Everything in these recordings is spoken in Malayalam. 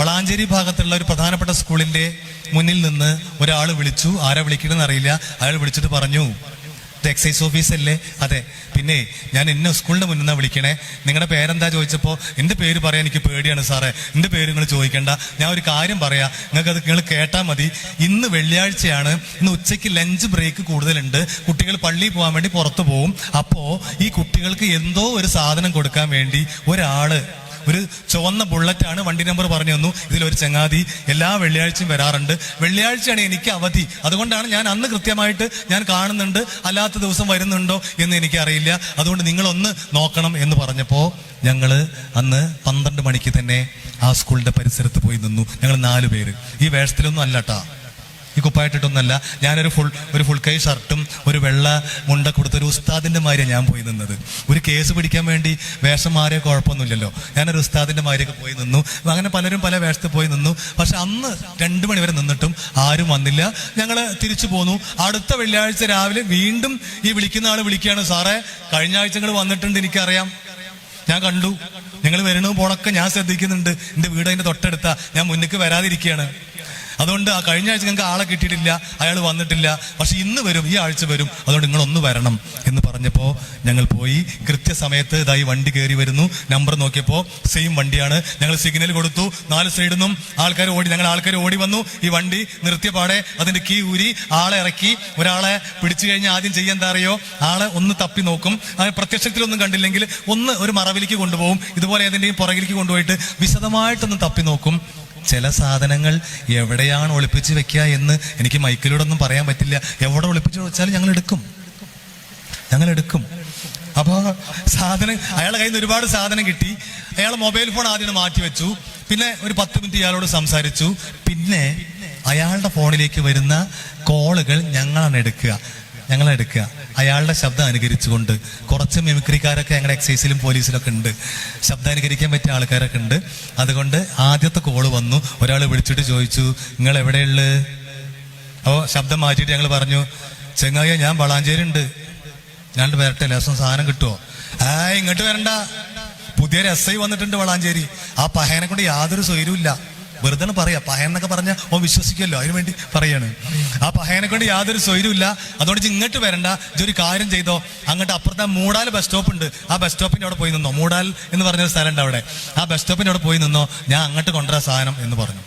വളാഞ്ചേരി ഭാഗത്തുള്ള ഒരു പ്രധാനപ്പെട്ട സ്കൂളിന്റെ മുന്നിൽ നിന്ന് ഒരാൾ വിളിച്ചു. ആരാ വിളിക്കണമെന്ന് അറിയില്ല. അയാൾ വിളിച്ചിട്ട് പറഞ്ഞു ഇത് എക്സൈസ് ഓഫീസല്ലേ അതെ. പിന്നെ ഞാൻ എന്നെ സ്കൂളിന്റെ മുന്നിൽ നിന്നാണ് വിളിക്കണേ. നിങ്ങളുടെ പേരെന്താ ചോദിച്ചപ്പോൾ എന്റെ പേര് പറയാൻ എനിക്ക് പേടിയാണ് സാറേ. എന്റെ പേര് നിങ്ങൾ ചോദിക്കേണ്ട. ഞാൻ ഒരു കാര്യം പറയാം. നിങ്ങൾക്ക് അത് നിങ്ങൾ കേട്ടാൽ മതി. ഇന്ന് വെള്ളിയാഴ്ചയാണ്. ഇന്ന് ഉച്ചയ്ക്ക് ലഞ്ച് ബ്രേക്ക് കൂടുതലുണ്ട്. കുട്ടികൾ പള്ളിയിൽ പോകാൻ വേണ്ടി പുറത്തു പോകും അപ്പോൾ ഈ കുട്ടികൾക്ക് എന്തോ ഒരു സാധനം കൊടുക്കാൻ വേണ്ടി ഒരാൾ ഒരു ചുവന്ന ബുള്ളറ്റാണ് വണ്ടി നമ്പർ പറഞ്ഞു തന്നു. ഇതിലൊരു ചങ്ങാതി എല്ലാ വെള്ളിയാഴ്ചയും വരാറുണ്ട്. വെള്ളിയാഴ്ചയാണ് എനിക്ക് അവധി. അതുകൊണ്ടാണ് ഞാൻ അന്ന് കൃത്യമായിട്ട് ഞാൻ കാണുന്നുണ്ട് അല്ലാത്ത ദിവസം വരുന്നുണ്ടോ എന്ന് എനിക്കറിയില്ല. അതുകൊണ്ട് നിങ്ങളൊന്ന് നോക്കണം എന്ന് പറഞ്ഞപ്പോൾ ഞങ്ങൾ അന്ന് പന്ത്രണ്ട് മണിക്ക് തന്നെ ആ സ്കൂളിന്റെ പരിസരത്ത് പോയി നിന്നു. ഞങ്ങൾ നാല് പേര്. ഈ വേഷത്തിലൊന്നും അല്ലട്ടാ ഈ കുപ്പായിട്ടിട്ടൊന്നല്ല. ഞാനൊരു ഫുൾ ഒരു ഫുൾ കൈ ഷർട്ടും ഒരു വെള്ള മുണ്ട കൊടുത്ത ഒരു ഉസ്താദിന്റെ മാതിരിയാണ് ഞാൻ പോയി നിന്നത്. ഒരു കേസ് പിടിക്കാൻ വേണ്ടി വേഷം മാറിയ കുഴപ്പമൊന്നുമില്ലല്ലോ. ഞാനൊരു ഉസ്താദിന്റെ മാതിരിയൊക്കെ പോയി നിന്നു. അങ്ങനെ പലരും പല വേഷത്തിൽ പോയി നിന്നു. പക്ഷെ അന്ന് രണ്ട് മണി വരെ നിന്നിട്ടും ആരും വന്നില്ല. ഞങ്ങൾ തിരിച്ചു പോന്നു. അടുത്ത വെള്ളിയാഴ്ച രാവിലെ വീണ്ടും ഈ വിളിക്കുന്ന ആൾ വിളിക്കുകയാണ്. സാറേ കഴിഞ്ഞ ആഴ്ച നിങ്ങൾ വന്നിട്ടുണ്ട് എനിക്കറിയാം. ഞാൻ കണ്ടു. നിങ്ങൾ വരണോ പോണൊക്കെ ഞാൻ ശ്രദ്ധിക്കുന്നുണ്ട്. എന്റെ വീട് അതിന്റെ തൊട്ടടുത്താ. ഞാൻ മുന്നിക്ക് വരാതിരിക്കുകയാണ്. അതുകൊണ്ട് ആ കഴിഞ്ഞ ആഴ്ച ഞങ്ങൾക്ക് ആളെ കിട്ടിയിട്ടില്ല അയാൾ വന്നിട്ടില്ല. പക്ഷെ ഇന്ന് വരും ഈ ആഴ്ച വരും. അതുകൊണ്ട് നിങ്ങൾ ഒന്ന് വരണം എന്ന് പറഞ്ഞപ്പോൾ ഞങ്ങൾ പോയി. കൃത്യസമയത്ത് ഇതായി വണ്ടി കയറി വരുന്നു. നമ്പർ നോക്കിയപ്പോൾ സെയിം വണ്ടിയാണ്. ഞങ്ങൾ സിഗ്നൽ കൊടുത്തു. നാല് സൈഡിൽ നിന്നും ആൾക്കാർ ഓടി ഞങ്ങൾ ആൾക്കാർ ഓടി വന്നു. ഈ വണ്ടി നിർത്തിയ പാടെ അതിന്റെ കീ ഊരി ആളെ ഇറക്കി. ഒരാളെ പിടിച്ചു കഴിഞ്ഞാൽ ആദ്യം ചെയ്യാൻ അറിയോ? ആളെ ഒന്ന് തപ്പി നോക്കും. അത് പ്രത്യക്ഷത്തിലൊന്നും കണ്ടില്ലെങ്കിൽ ഒന്ന് ഒരു മറവിലേക്ക് കൊണ്ടുപോകും. ഇതുപോലെ ഏതിന്റെയും പുറകിലേക്ക് കൊണ്ടുപോയിട്ട് വിശദമായിട്ടൊന്ന് തപ്പി നോക്കും. ചില സാധനങ്ങൾ എവിടെയാണ് ഒളിപ്പിച്ച് വെക്കുക എന്ന് എനിക്ക് മൈക്കിലൂടെ ഒന്നും പറയാൻ പറ്റില്ല. എവിടെ ഒളിപ്പിച്ച് വെച്ചാലും ഞങ്ങൾ എടുക്കും. ഞങ്ങൾ എടുക്കും. അപ്പോൾ സാധനം അയാളെ കയ്യിൽ നിന്ന് ഒരുപാട് സാധനം കിട്ടി. അയാൾ മൊബൈൽ ഫോൺ ആദ്യം മാറ്റി വെച്ചു. പിന്നെ ഒരു പത്ത് മിനിറ്റ് ഇയാളോട് സംസാരിച്ചു. പിന്നെ അയാളുടെ ഫോണിലേക്ക് വരുന്ന കോളുകൾ ഞങ്ങളാണ് എടുക്കുക. ഞങ്ങൾ എടുക്കുക അയാളുടെ ശബ്ദം അനുകരിച്ചുകൊണ്ട് കുറച്ച് മിമിക്രിക്കാരൊക്കെ ഞങ്ങളുടെ എക്സൈസിലും പോലീസിലൊക്കെ ഉണ്ട്. ശബ്ദം അനുകരിക്കാൻ പറ്റിയ ആൾക്കാരൊക്കെ ഉണ്ട്. അതുകൊണ്ട് ആദ്യത്തെ കോൾ വന്നു. ഒരാൾ വിളിച്ചിട്ട് ചോദിച്ചു നിങ്ങൾ എവിടെയുള്ളത് അപ്പോൾ ശബ്ദം മാറ്റിയിട്ട് ഞങ്ങൾ പറഞ്ഞു ചെങ്ങായ ഞാൻ വളാഞ്ചേരി ഉണ്ട് ഞാൻ വരട്ടെ ലേസം സാധനം കിട്ടുമോ ആ ഇങ്ങോട്ട് വരണ്ട. പുതിയൊരു എസ് ഐ വന്നിട്ടുണ്ട് വളാഞ്ചേരി. ആ പഹയനെ കൊണ്ട് യാതൊരു സ്വൈര്യമില്ല വെറുതെ പറയാ പഹയൻ എന്നൊക്കെ പറഞ്ഞാൽ ഓൻ വിശ്വസിക്കുമല്ലോ അതിനു വേണ്ടി പറയാണ്. ആ പഹയനെ കൊണ്ട് യാതൊരു സ്വൈര്യമില്ല അതുകൊണ്ട് ഇങ്ങോട്ട് വരണ്ട ഇതൊരു കാര്യം ചെയ്തോ. അങ്ങോട്ട് അപ്പുറത്തെ മൂടാൽ ബസ് സ്റ്റോപ്പ് ഉണ്ട്. ആ ബസ് സ്റ്റോപ്പിന്റെ അവിടെ പോയി നിന്നോ. മൂടാൽ എന്ന് പറഞ്ഞൊരു സ്ഥലം ഉണ്ട് അവിടെ. ആ ബസ് സ്റ്റോപ്പിന്റെ അവിടെ പോയി നിന്നോ. ഞാൻ അങ്ങോട്ട് കൊണ്ടുവരാൻ സാധനം എന്ന് പറഞ്ഞു.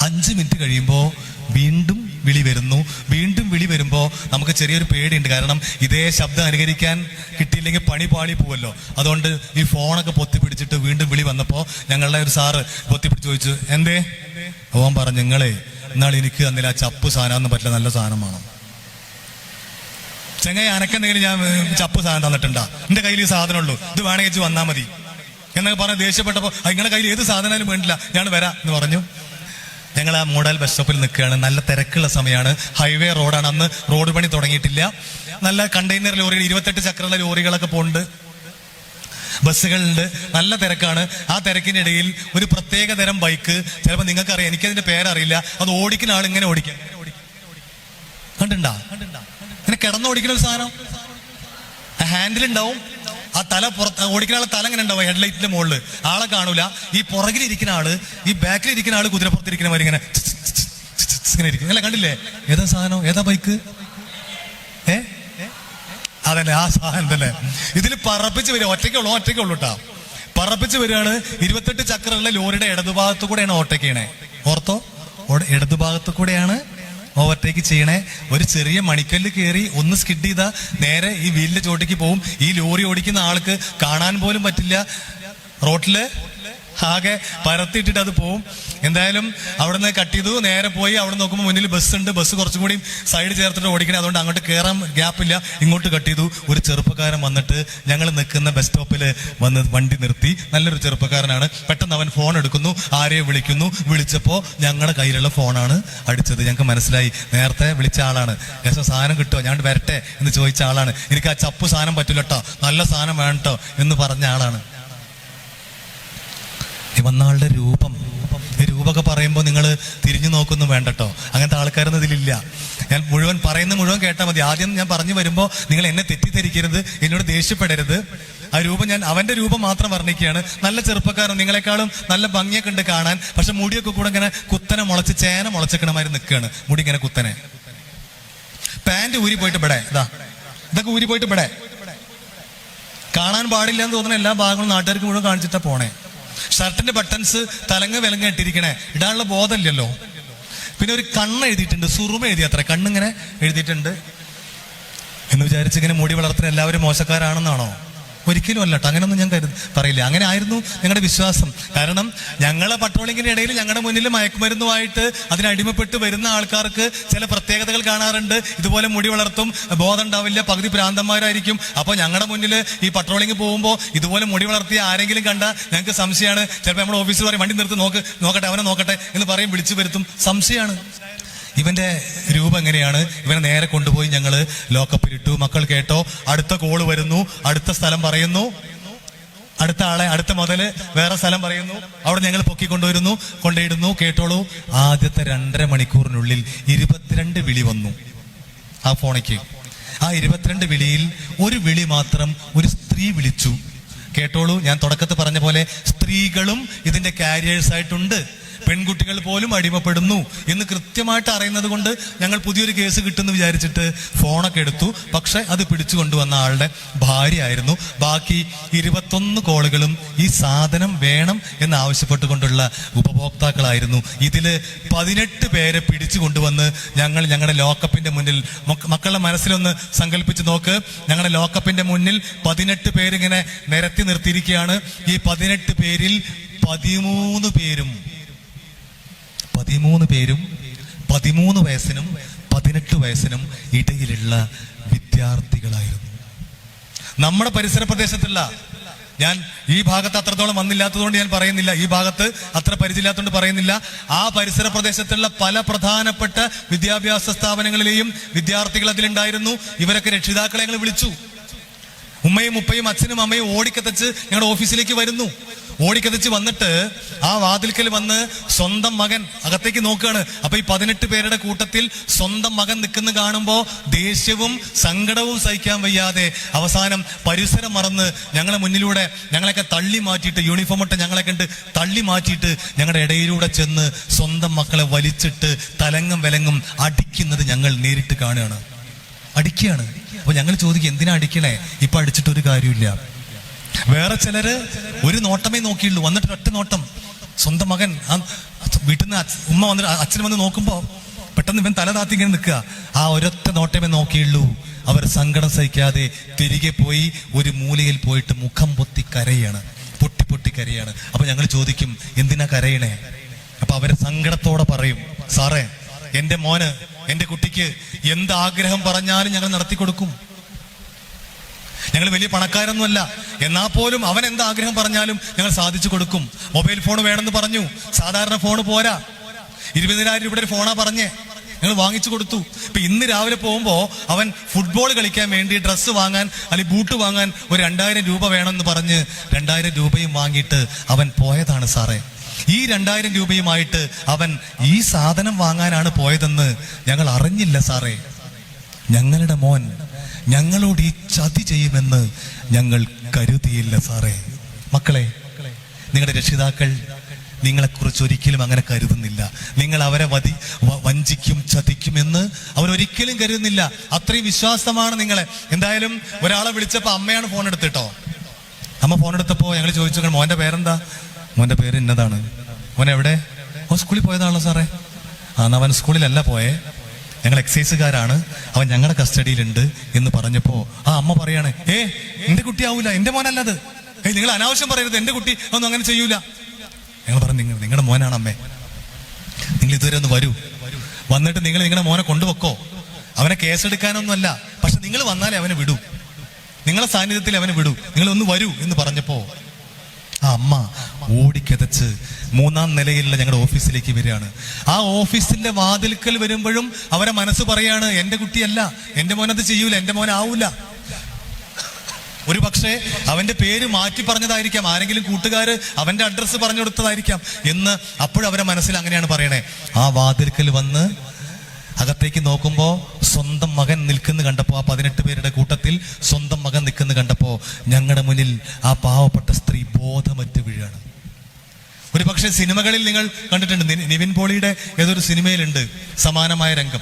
അഞ്ച് മിനിറ്റ് കഴിയുമ്പോൾ വീണ്ടും വിളി വരുന്നു. വീണ്ടും വിളി വരുമ്പോൾ നമുക്ക് ചെറിയൊരു പേടിയുണ്ട്. കാരണം ഇതേ ശബ്ദം അനുകരിക്കാൻ കിട്ടിയില്ലെങ്കിൽ പണി പാളി പോവല്ലോ. അതുകൊണ്ട് ഈ ഫോണൊക്കെ പൊത്തി പിടിച്ചിട്ട് വീണ്ടും വിളി വന്നപ്പോൾ ഞങ്ങളുടെ ഒരു സാറ് പൊത്തി പിടിച്ച് ചോദിച്ചു എന്തേ? അവൻ പറഞ്ഞു നിങ്ങളെ എന്നാൽ എനിക്ക് അന്നില്ല ആ ചപ്പ് സാധനം പറ്റില്ല നല്ല സാധനം വേണം. ചെങ്ങായി അനക്കെന്തെങ്കിലും ഞാൻ ചപ്പ് സാധനം തന്നിട്ടുണ്ടാ? എന്റെ കയ്യിൽ ഈ സാധനം ഉള്ളൂ. ഇത് വേണമെങ്കിൽ വന്നാൽ മതി. എന്നൊക്കെ പറഞ്ഞ് ദേഷ്യപ്പെട്ടപ്പോൾ നിങ്ങളുടെ കയ്യിൽ ഏത് സാധനമായാലും വേണ്ടില്ല ഞാൻ വരാം എന്ന് പറഞ്ഞു. ഞങ്ങൾ ആ മോഡൽ ബസ് സ്റ്റോപ്പിൽ നിൽക്കുകയാണ്. നല്ല തിരക്കുള്ള സമയമാണ്. ഹൈവേ റോഡാണ് അന്ന് റോഡ് പണി തുടങ്ങിയിട്ടില്ല. നല്ല കണ്ടെയ്നർ ലോറികൾ ഇരുപത്തെട്ട് ചക്രമുള്ള ലോറികളൊക്കെ പോണ്ട് ബസ്സുകളുണ്ട്. നല്ല തിരക്കാണ്. ആ തിരക്കിനിടയിൽ ഒരു പ്രത്യേക തരം ബൈക്ക് ചിലപ്പോൾ നിങ്ങൾക്കറിയാം. എനിക്കതിന്റെ പേരറിയില്ല. അത് ഓടിക്കുന്ന ആൾ ഇങ്ങനെ ഓടിക്കാം. കണ്ടിണ്ടാ ഇങ്ങനെ കിടന്നോടിക്കുന്ന ഒരു സാധനം. ഹാൻഡിൽ ഉണ്ടാവും. ആ തല പുറത്ത് ഓടിക്കുന്ന ആളെ തല ഇങ്ങനെ ഉണ്ടാവും? ഹെഡ്ലൈറ്റിന്റെ മുകളിൽ ആളെ കാണൂല. ഈ പുറകിലിരിക്കുന്ന ആൾ ഈ ബാക്കിലിരിക്കുന്ന ആൾ കുതിരപ്പുറത്തിരിക്കുന്ന മാതിരി ഇങ്ങനെ ഇങ്ങനെ ഇരിക്കും. അല്ല കണ്ടില്ലേ? ഏതാ സാധനം? ഏതാ ബൈക്ക് ഏ? അതന്നെ ആ സാധനം തന്നെ. ഇതിൽ പറപ്പിച്ച് വരിക. ഒറ്റയ്ക്കുള്ളൂ ഒറ്റയ്ക്കുള്ളൂ കേട്ടോ പറപ്പിച്ച് വരികയാണ് ഇരുപത്തെട്ട് ചക്രമുള്ള ലോറിയുടെ ഇടതുഭാഗത്തു കൂടെയാണ് ഓട്ടയ്ക്കണേ ഓർത്തോ? ഇടതുഭാഗത്തു കൂടെയാണ് ഓവർടേക്ക് ചെയ്യണേ. ഒരു ചെറിയ മണിക്കല്ല് കയറി ഒന്ന് സ്കിഡ് ചെയ്താ നേരെ ഈ വീലിന്റെ ചോട്ടേക്ക് പോവും. ഈ ലോറി ഓടിക്കുന്ന ആൾക്ക് കാണാൻ പോലും പറ്റില്ല. റോട്ടിൽ ആകെ പരത്തിയിട്ടിട്ട് അത് പോവും. എന്തായാലും അവിടെ നിന്ന് കട്ട് ചെയ്തു. നേരെ പോയി അവിടെ നോക്കുമ്പോൾ മുന്നിൽ ബസ് ഉണ്ട്. ബസ് കുറച്ചും കൂടി സൈഡ് ചേർത്തിട്ട് ഓടിക്കണേ. അതുകൊണ്ട് അങ്ങോട്ട് കയറാൻ ഗ്യാപ്പില്ല ഇങ്ങോട്ട് കട്ട് ചെയ്തു. ഒരു ചെറുപ്പക്കാരൻ വന്നിട്ട് ഞങ്ങൾ നിൽക്കുന്ന ബസ് സ്റ്റോപ്പിൽ വന്ന് വണ്ടി നിർത്തി. നല്ലൊരു ചെറുപ്പക്കാരനാണ്. പെട്ടെന്ന് അവൻ ഫോൺ എടുക്കുന്നു. ആരെയും വിളിക്കുന്നു. വിളിച്ചപ്പോൾ ഞങ്ങളുടെ കയ്യിലുള്ള ഫോണാണ് അടിച്ചത്. ഞങ്ങൾക്ക് മനസ്സിലായി. നേരത്തെ വിളിച്ച ആളാണ്. ഏകദേശം സാധനം കിട്ടുമോ ഞാൻ വരട്ടെ എന്ന് ചോദിച്ച ആളാണ്. എനിക്ക് ആ ചപ്പ് സാധനം പറ്റില്ല കേട്ടോ നല്ല സാധനം വേണം കേട്ടോ എന്ന് പറഞ്ഞ ആളാണ്. വന്ന ആളുടെ രൂപം രൂപമൊക്കെ പറയുമ്പോൾ നിങ്ങൾ തിരിഞ്ഞു നോക്കൊന്നും വേണ്ട കേട്ടോ അങ്ങനത്തെ ആൾക്കാരൊന്നും ഇതിലില്ല. ഞാൻ മുഴുവൻ പറയുന്ന മുഴുവൻ കേട്ടാൽ മതി. ആദ്യം ഞാൻ പറഞ്ഞു വരുമ്പോൾ നിങ്ങൾ എന്നെ തെറ്റിദ്ധരിക്കരുത് എന്നോട് ദേഷ്യപ്പെടരുത്. ആ രൂപം ഞാൻ അവന്റെ രൂപം മാത്രം വർണിക്കുകയാണ്. നല്ല ചെറുപ്പക്കാരൻ നിങ്ങളെക്കാളും നല്ല ഭംഗിയൊക്കെ ഉണ്ട് കാണാൻ. പക്ഷെ മുടിയൊക്കെ കൂടെ ഇങ്ങനെ കുത്തനെ മുളച്ച് ചേന മുളച്ചക്കണമാതിരി നിൽക്കുകയാണ്. മുടി ഇങ്ങനെ കുത്തനെ. പാന്റ് ഊരി പോയിട്ട് ഇവിടെ ഇതാ. ഇതൊക്കെ ഊരി പോയിട്ട് ഇവിടെ കാണാൻ പാടില്ല എന്ന് തോന്നുന്ന എല്ലാ ഭാഗങ്ങളും നാട്ടുകാർക്ക് മുഴുവൻ കാണിച്ചിട്ടാ പോണേ. ഷർട്ടിന്റെ ബട്ടൺസ് തലങ്ങ് വിലങ്ങ് ഇട്ടിരിക്കണേ. ഇടാനുള്ള ബോധമില്ലല്ലോ. പിന്നെ ഒരു കണ്ണ് എഴുതിയിട്ടുണ്ട്. സുറുമ എഴുതി അത്ര കണ്ണിങ്ങനെ എഴുതിയിട്ടുണ്ട്. എന്ന് വിചാരിച്ചിങ്ങനെ മുടി വളർത്തുന്ന എല്ലാവരും മോശക്കാരാണെന്നാണോ? ഒരിക്കലും അല്ല കേട്ടോ അങ്ങനെയൊന്നും ഞാൻ കരുത് പറയില്ല. അങ്ങനെ ആയിരുന്നു ഞങ്ങളുടെ വിശ്വാസം. കാരണം ഞങ്ങളെ പട്രോളിങ്ങിന്റെ ഇടയിൽ ഞങ്ങളുടെ മുന്നിൽ മയക്കുമരുന്നുമായിട്ട് അതിനടിമപ്പെട്ട് വരുന്ന ആൾക്കാർക്ക് ചില പ്രത്യേകതകൾ കാണാറുണ്ട്. ഇതുപോലെ മുടി വളർത്തും ബോധം ഉണ്ടാവില്ല പകുതി പ്രാന്തന്മാരായിരിക്കും അപ്പോൾ ഞങ്ങളുടെ മുന്നിൽ ഈ പട്രോളിങ് പോകുമ്പോൾ ഇതുപോലെ മുടി വളർത്തിയ ആരെങ്കിലും കണ്ടാൽ ഞങ്ങൾക്ക് സംശയമാണ് ചിലപ്പോൾ നമ്മുടെ ഓഫീസിൽ പറയും വണ്ടി നിർത്തി നോക്ക് നോക്കട്ടെ അവനെ നോക്കട്ടെ എന്ന് പറയും വിളിച്ചു വരുത്തും. സംശയമാണ് ഇവന്റെ രൂപം എങ്ങനെയാണ്? ഇവനെ നേരെ കൊണ്ടുപോയി ഞങ്ങൾ ലോക്കപ്പിലിട്ടു. മക്കൾ കേട്ടോ? അടുത്ത കോൾ വരുന്നു. അടുത്ത സ്ഥലം പറയുന്നു. അടുത്ത ആളെ അടുത്ത മുതൽ വേറെ സ്ഥലം പറയുന്നു. അവിടെ ഞങ്ങൾ പൊക്കി കൊണ്ടുവരുന്നു കൊണ്ടിടുന്നു കേട്ടോളൂ. ആദ്യത്തെ രണ്ടര മണിക്കൂറിനുള്ളിൽ ഇരുപത്തിരണ്ട് വിളി വന്നു. ആ ഫോണിക്ക്. ആ ഇരുപത്തിരണ്ട് വിളിയിൽ ഒരു വിളി മാത്രം ഒരു സ്ത്രീ വിളിച്ചു. കേട്ടോളൂ. ഞാൻ തുടക്കത്തിൽ പറഞ്ഞ പോലെ സ്ത്രീകളും ഇതിന്റെ കാരിയേഴ്സ് ആയിട്ടുണ്ട്. പെൺകുട്ടികൾ പോലും അടിമപ്പെടുന്നു എന്ന് കൃത്യമായിട്ട് അറിയുന്നത് കൊണ്ട് ഞങ്ങൾ പുതിയൊരു കേസ് കിട്ടുമെന്ന് വിചാരിച്ചിട്ട് ഫോണൊക്കെ എടുത്തു. പക്ഷെ അത് പിടിച്ചു കൊണ്ടുവന്ന ആളുടെ ഭാര്യ ആയിരുന്നു ബാക്കി ഇരുപത്തൊന്ന് കോളുകളും ഈ സാധനം വേണം എന്ന് ആവശ്യപ്പെട്ടുകൊണ്ടുള്ള ഉപഭോക്താക്കളായിരുന്നു. ഇതിൽ പതിനെട്ട് പേരെ പിടിച്ചു കൊണ്ടുവന്ന് ഞങ്ങൾ ഞങ്ങളുടെ ലോക്കപ്പിന്റെ മുന്നിൽ മക്ക- മക്കളുടെ മനസ്സിലൊന്ന് സങ്കല്പിച്ച് നോക്ക്. ഞങ്ങളുടെ ലോക്കപ്പിന്റെ മുന്നിൽ പതിനെട്ട് പേരിങ്ങനെ നിരത്തി നിർത്തിയിരിക്കുകയാണ്. ഈ പതിനെട്ട് പേരിൽ പതിമൂന്ന് പേരും പതിമൂന്ന് പേരും പതിമൂന്ന് വയസ്സിനും പതിനെട്ട് വയസ്സിനും ഇടയിലുള്ള വിദ്യാർത്ഥികളായിരുന്നു. നമ്മുടെ പരിസര പ്രദേശത്തുള്ള ഞാൻ ഈ ഭാഗത്ത് അത്രത്തോളം വന്നില്ലാത്തതുകൊണ്ട് ഞാൻ പറയുന്നില്ല. ഈ ഭാഗത്ത് അത്ര പരിചയമില്ലാത്തതുകൊണ്ട് പറയുന്നില്ല. ആ പരിസര പ്രദേശത്തുള്ള പല പ്രധാനപ്പെട്ട വിദ്യാഭ്യാസ സ്ഥാപനങ്ങളിലെയും വിദ്യാർത്ഥികൾ അതിലുണ്ടായിരുന്നു. ഇവരൊക്കെ രക്ഷിതാക്കളെ ഞങ്ങൾ വിളിച്ചു. ഉമ്മയും ഉപ്പയും അച്ഛനും അമ്മയും ഓടിക്കത്തച്ച് ഞങ്ങളുടെ ഓഫീസിലേക്ക് വരുന്നു. ഓടിക്കതച്ച് വന്നിട്ട് ആ വാതിൽക്കൽ വന്ന് സ്വന്തം മകൻ അകത്തേക്ക് നോക്കുകയാണ്. അപ്പൊ ഈ പതിനെട്ട് പേരുടെ കൂട്ടത്തിൽ സ്വന്തം മകൻ നിൽക്കുന്ന കാണുമ്പോൾ ദേഷ്യവും സങ്കടവും സഹിക്കാൻ വയ്യാതെ അവസാനം പരിസരം മറന്ന് ഞങ്ങളെ മുന്നിലൂടെ ഞങ്ങളെയൊക്കെ തള്ളി മാറ്റിയിട്ട് യൂണിഫോം ഇട്ട് ഞങ്ങളെ കണ്ട് തള്ളി മാറ്റിയിട്ട് ഞങ്ങളുടെ ഇടയിലൂടെ ചെന്ന് സ്വന്തം മക്കളെ വലിച്ചിട്ട് തലങ്ങും വിലങ്ങും അടിക്കുന്നത് ഞങ്ങൾ നേരിട്ട് കാണുകയാണ്. അടിക്കുകയാണ്. അപ്പൊ ഞങ്ങൾ ചോദിക്കും എന്തിനാ അടിക്കണേ? ഇപ്പൊ അടിച്ചിട്ടൊരു കാര്യമില്ല വേറെ ചിലര് ഒരു നോട്ടമേ നോക്കിയുള്ളൂ. വന്നിട്ട് ഒറ്റ നോട്ടം. സ്വന്തം മകൻ വീട്ടിൽ നിന്ന് ഉമ്മ വന്നിട്ട് അച്ഛൻ വന്ന് നോക്കുമ്പോ പെട്ടെന്ന് ഇവൻ തല താത്തി ഇങ്ങനെ നിൽക്കുക. ആ ഒരൊറ്റ നോട്ടമേ നോക്കിയുള്ളൂ. അവർ സങ്കടം സഹിക്കാതെ തിരികെ പോയി ഒരു മൂലയിൽ പോയിട്ട് മുഖം പൊത്തി കരയാണ്. പൊട്ടി പൊട്ടി കരയാണ്. അപ്പൊ ഞങ്ങൾ ചോദിക്കും എന്തിനാ കരയണേ? അപ്പൊ അവരെ സങ്കടത്തോടെ പറയും സാറേ എന്റെ മോന് എന്റെ കുട്ടിക്ക് എന്ത് ആഗ്രഹം പറഞ്ഞാലും ഞങ്ങൾ നടത്തി കൊടുക്കും ഞങ്ങൾ വലിയ പണക്കാരൊന്നുമല്ല. എന്നാൽ പോലും അവൻ എന്ത് ആഗ്രഹം പറഞ്ഞാലും ഞങ്ങൾ സാധിച്ചു കൊടുക്കും. മൊബൈൽ ഫോൺ വേണമെന്ന് പറഞ്ഞു. സാധാരണ ഫോൺ പോരാ. ഇരുപതിനായിരം രൂപയുടെ ഒരു ഫോണാ പറഞ്ഞേ. ഞങ്ങൾ വാങ്ങിച്ചു കൊടുത്തു. ഇപ്പൊ ഇന്ന് രാവിലെ പോകുമ്പോൾ അവൻ ഫുട്ബോൾ കളിക്കാൻ വേണ്ടി ഡ്രസ്സ് വാങ്ങാൻ അല്ലെങ്കിൽ ബൂട്ട് വാങ്ങാൻ ഒരു രണ്ടായിരം രൂപ വേണമെന്ന് പറഞ്ഞ് രണ്ടായിരം രൂപയും വാങ്ങിയിട്ട് അവൻ പോയതാണ് സാറേ. ഈ രണ്ടായിരം രൂപയുമായിട്ട് അവൻ ഈ സാധനം വാങ്ങാനാണ് പോയതെന്ന് ഞങ്ങൾ അറിഞ്ഞില്ല സാറേ. ഞങ്ങളുടെ മോൻ ഞങ്ങളോട് ഈ ചതി ചെയ്യുമെന്ന് ഞങ്ങൾ കരുതിയില്ല സാറേ. മക്കളെ നിങ്ങളുടെ രക്ഷിതാക്കൾ നിങ്ങളെക്കുറിച്ച് ഒരിക്കലും അങ്ങനെ കരുതുന്നില്ല. നിങ്ങൾ അവരെ വതി വഞ്ചിക്കും ചതിക്കുമെന്ന് അവരൊരിക്കലും കരുതുന്നില്ല. അത്രയും വിശ്വാസമാണ് നിങ്ങളെ. എന്തായാലും ഒരാളെ വിളിച്ചപ്പോൾ അമ്മയാണ് ഫോൺ എടുത്തിട്ടോ? അമ്മ ഫോൺ എടുത്തപ്പോൾ ഞങ്ങൾ ചോദിച്ചു മോന്റെ പേരെന്താ? മോന്റെ പേര് ഇന്നതാണ്. മോൻ എവിടെ ഓ സ്കൂളിൽ പോയതാണല്ലോ സാറേ. ആ അവൻ സ്കൂളിലല്ല പോയേ. ഞങ്ങൾ എക്സൈസുകാരാണ്. അവൻ ഞങ്ങളുടെ കസ്റ്റഡിയിലുണ്ട് എന്ന് പറഞ്ഞപ്പോ ആ അമ്മ പറയാണ് ഏ എന്റെ കുട്ടി ആവൂല എന്റെ മോനല്ലത്. ഏയ് നിങ്ങൾ അനാവശ്യം പറയരുത് എന്റെ കുട്ടി ഒന്നും അങ്ങനെ ചെയ്യൂല. ഞങ്ങൾ പറഞ്ഞു നിങ്ങൾ നിങ്ങളുടെ മോനാണ് അമ്മേ. നിങ്ങൾ ഇതുവരെ ഒന്ന് വരൂ. വന്നിട്ട് നിങ്ങൾ നിങ്ങളുടെ മോനെ കൊണ്ടുവെക്കോ. അവനെ കേസെടുക്കാനൊന്നുമല്ല പക്ഷെ നിങ്ങൾ വന്നാലേ അവനെ വിടൂ. നിങ്ങളുടെ സാന്നിധ്യത്തിൽ അവനെ വിടൂ. നിങ്ങൾ ഒന്ന് വരൂ എന്ന് പറഞ്ഞപ്പോ ആ അമ്മ ഓടിക്കതച്ച് മൂന്നാം നിലയിലുള്ള ഞങ്ങളുടെ ഓഫീസിലേക്ക് വരികയാണ്. ആ ഓഫീസിന്റെ വാതിൽക്കൽ വരുമ്പോഴും അവരെ മനസ്സ് പറയാണ് എന്റെ കുട്ടിയല്ല എന്റെ മോനത് ചെയ്യൂല എന്റെ മോനാവൂല ഒരു പക്ഷേ അവന്റെ പേര് മാറ്റി പറഞ്ഞതായിരിക്കാം ആരെങ്കിലും കൂട്ടുകാർ അവന്റെ അഡ്രസ്സ് പറഞ്ഞു കൊടുത്തതായിരിക്കാം എന്ന് അപ്പോഴും അവരെ മനസ്സിൽ അങ്ങനെയാണ് പറയണേ. ആ വാതിൽക്കൽ വന്ന് അകത്തേക്ക് നോക്കുമ്പോൾ സ്വന്തം മകൻ നിൽക്കുന്നു കണ്ടപ്പോൾ ആ പതിനെട്ട് പേരുടെ കൂട്ടത്തിൽ സ്വന്തം മകൻ നിൽക്കുന്നു കണ്ടപ്പോൾ ഞങ്ങളുടെ മുന്നിൽ ആ പാവപ്പെട്ട സ്ത്രീ ബോധമറ്റ് വീഴാണ്. ഒരു പക്ഷേ സിനിമകളിൽ നിങ്ങൾ കണ്ടിട്ടുണ്ട്. നിവിൻ പോളിയുടെ ഏതൊരു സിനിമയിലുണ്ട് സമാനമായ രംഗം.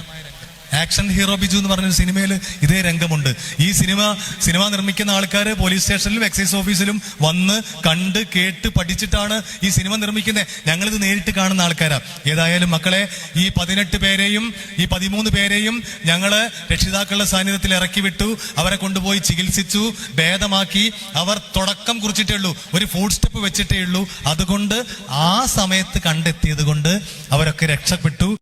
ആക്ഷൻ ഹീറോ ബിജു എന്ന് പറഞ്ഞൊരു സിനിമയിൽ ഇതേ രംഗമുണ്ട്. ഈ സിനിമ സിനിമ നിർമ്മിക്കുന്ന ആൾക്കാർ പോലീസ് സ്റ്റേഷനിലും എക്സൈസ് ഓഫീസിലും വന്ന് കണ്ട് കേട്ട് പഠിച്ചിട്ടാണ് ഈ സിനിമ നിർമ്മിക്കുന്നത്. ഞങ്ങളിത് നേരിട്ട് കാണുന്ന ആൾക്കാരാ. ഏതായാലും മക്കളെ ഈ പതിനെട്ട് പേരെയും ഈ പതിമൂന്ന് പേരെയും ഞങ്ങൾ രക്ഷിതാക്കളുടെ സാന്നിധ്യത്തിൽ ഇറക്കി വിട്ടു അവരെ കൊണ്ടുപോയി ചികിത്സിച്ചു ഭേദമാക്കി. അവർ തുടക്കം കുറിച്ചിട്ടേ ഉള്ളൂ. ഒരു ഫുഡ് സ്റ്റെപ്പ് വെച്ചിട്ടേ ഉള്ളൂ. അതുകൊണ്ട് ആ സമയത്ത് കണ്ടെത്തിയത് കൊണ്ട് അവരൊക്കെ രക്ഷപ്പെട്ടു.